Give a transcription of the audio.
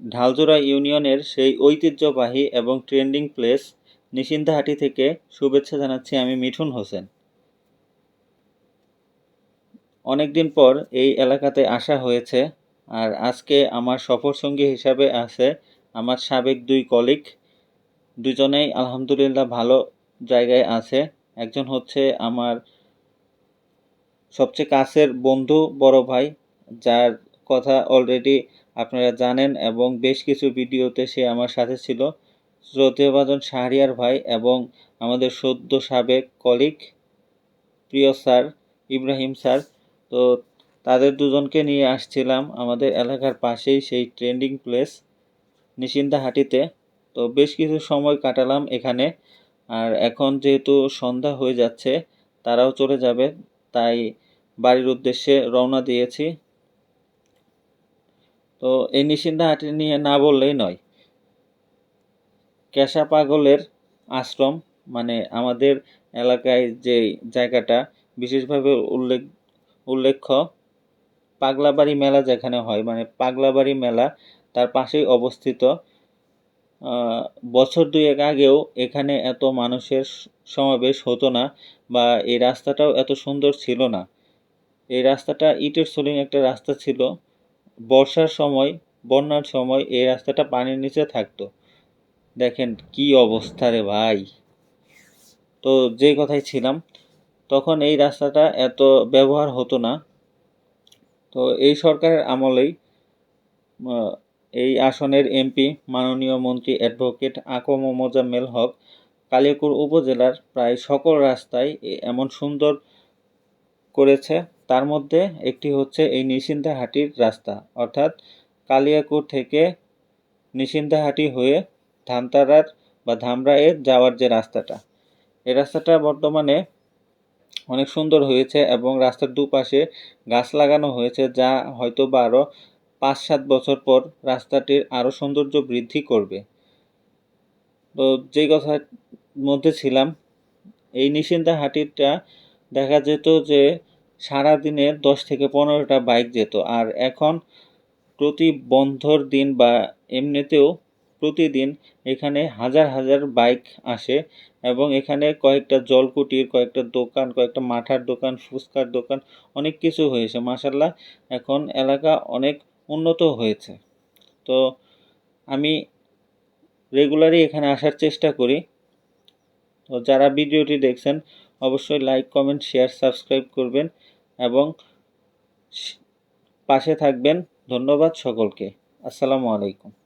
ঢালজোড়া ইউনিয়নের সেই ঐতিহ্যবাহী এবং ট্রেন্ডিং প্লেস নিশিন্দাহাটি থেকে শুভেচ্ছা জানাচ্ছি আমি মিঠুন হোসেন। অনেকদিন পর এই এলাকাতে আসা হয়েছে আর আজকে আমার সফর সঙ্গী হিসাবে আছে আমার সাবেক দুই কলিগ দুজনেই আলহামদুলিল্লাহ ভালো জায়গায় আছে। একজন হচ্ছে আমার সবচেয়ে কাছের বন্ধু বড় ভাই, যার কথা অলরেডি আপনারা জানেন এবং বেশ কিছু ভিডিওতে সে আমার সাথে ছিল। শ্রদ্ধেয়ভাজন শাহরিয়ার ভাই এবং আমাদের সদ্য সাবেক কলিগ প্রিয় স্যার ইব্রাহিম স্যার। তো তাদের দুজনকে নিয়ে আসছিলাম আমাদের এলাকার পাশেই সেই ট্রেন্ডিং প্লেস নিশিন্দাহাটিতে তো বেশ কিছু সময় কাটালাম এখানে। আর এখন যেহেতু সন্ধ্যা হয়ে যাচ্ছে, তারাও চলে যাবে, তাই বাড়ির উদ্দেশ্যে রওনা দিয়েছি। তো এই নিশিন্দাহাটি নিয়ে না বললেই নয়। ক্যাশা পাগলের আশ্রম মানে আমাদের এলাকায় যে জায়গাটা, বিশেষভাবে উল্লেখ, উল্লেখ্য পাগলাবাড়ি মেলা যেখানে হয় মানে পাগলাবাড়ি মেলা তার পাশেই অবস্থিত। বছর দুয়েক আগেও এখানে এত মানুষের সমাবেশ হতো না বা এই রাস্তাটাও এত সুন্দর ছিল না। এই রাস্তাটা ইটের সোলিং একটা রাস্তা ছিল। বর্ষার সময়, বন্যার সময় এই রাস্তাটা পানির নিচে থাকতো। দেখেন কি অবস্থা রে ভাই। তো যে কথাই ছিলাম, তখন এই রাস্তাটা এত ব্যবহার হতো না। তো এই সরকারের আমলেই এই আসনের এমপি, মাননীয় মন্ত্রী অ্যাডভোকেট আকম মোজাম্মেল হক, কালিয়াকুর উপজেলার প্রায় সকল রাস্তায় এমন সুন্দর করেছে। তার মধ্যে একটি হচ্ছে এই নিশিন্দাহাটির রাস্তা। অর্থাৎ কালিয়াকুর থেকে নিশিন্দাহাটি হয়ে ধানতারার বা ধামরাইয়ের যাওয়ার যে রাস্তাটা, এই রাস্তাটা বর্তমানে অনেক সুন্দর হয়েছে এবং রাস্তার দুপাশে গাছ লাগানো হয়েছে যা হয়তো বা আরও পাঁচ সাত বছর পর রাস্তাটির আরও সৌন্দর্য বৃদ্ধি করবে। তো যেই কথার মধ্যে ছিলাম, এই নিশ্চিন্তা হাটিটা দেখা যেত যে সারাদিনে দশ থেকে পনেরোটা বাইক যেত। আর এখন প্রতি বন্ধর দিন বা এমনিতেও প্রতিদিন এখানে হাজার হাজার বাইক আসে এবং এখানে কয়েকটা জলকুটির, কয়েকটা দোকান, কয়েকটা মাঠার দোকান, ফুচকার দোকান অনেক কিছু হয়েছে। মাসাল্লাহ এখন এলাকা অনেক উন্নত হয়েছে। তো আমি রেগুলারই এখানে আসার চেষ্টা করি। তো যারা ভিডিওটি দেখছেন অবশ্যই লাইক কমেন্ট শেয়ার সাবস্ক্রাইব করবেন এবং পাশে থাকবেন। ধন্যবাদ সকলকে। আসসালামু আলাইকুম।